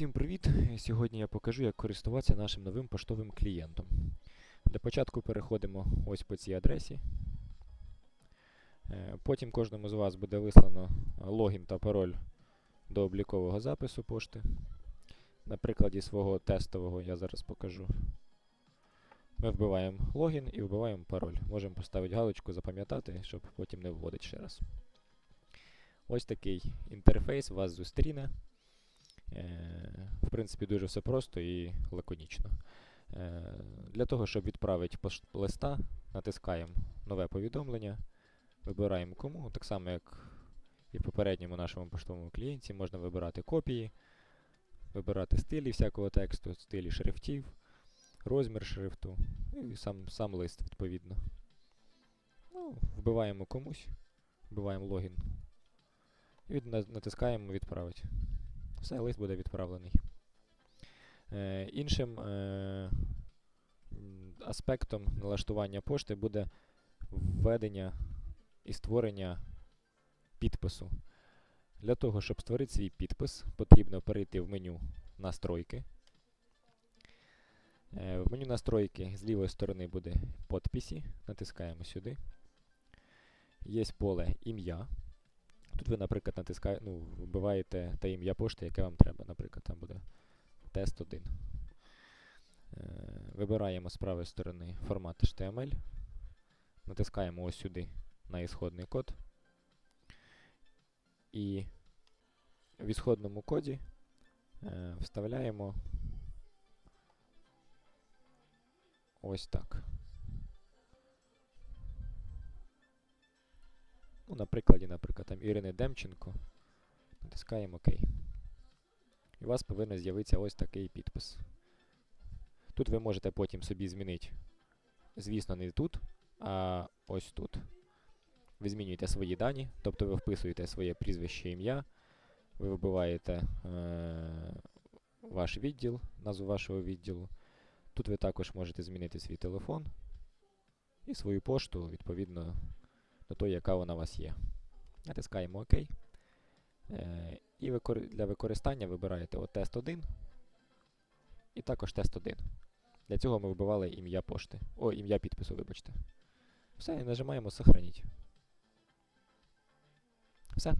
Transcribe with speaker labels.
Speaker 1: Всім привіт! Сьогодні я покажу, як користуватися нашим новим поштовим клієнтом. Для початку переходимо ось по цій адресі. Е, Потім кожному з вас буде вислано логін та пароль до облікового запису пошти. На прикладі свого тестового я зараз покажу. Ми вбиваємо логін і вбиваємо пароль. Можемо поставити галочку, запам'ятати, щоб потім не вводити ще раз. Ось такий інтерфейс вас зустріне. Принципі, дуже все просто і лаконічно. Е, Для того, щоб відправити листа, натискаємо нове повідомлення, вибираємо кому, так само як і в попередньому нашому поштовому клієнті, можна вибирати копії, вибирати стилі всякого тексту, стилі шрифтів, розмір шрифту і сам, сам лист, відповідно. Ну, вбиваємо комусь, вбиваємо логін і натискаємо відправити. Все, лист буде відправлений. Е, іншим е, аспектом налаштування пошти буде введення і створення підпису. Для того, щоб створити свій підпис, потрібно перейти в меню Настройки. Е, в меню Настройки з лівої сторони буде подписі. Натискаємо сюди. Є поле ім'я. Тут ви, наприклад, натискаєте, ну, вбиваєте те ім'я пошти, яке вам треба. Наприклад, там буде тест 1. Е, вибираємо з правої сторони формат HTML. Натискаємо ось сюди на ісходний код. І в ісходному коді е, вставляємо ось так. Ну, на прикладі, наприклад, там Ірини Демченко. Натискаємо ОК. У вас повинен з'явитися ось такий підпис. Тут ви можете потім собі змінити, звісно, не тут, а ось тут. Ви змінюєте свої дані, тобто ви вписуєте своє прізвище ім'я, ви вбиваєте е- ваш відділ, назву вашого відділу. Тут ви також можете змінити свій телефон і свою пошту, відповідно до тої, яка вона у вас є. Натискаємо ОК. Е, і для використання вибираєте от тест 1 і також тест 1. Для цього ми вбивали ім'я пошти. О, ім'я підпису, вибачте. Все, і нажимаємо Сохраніть. Все.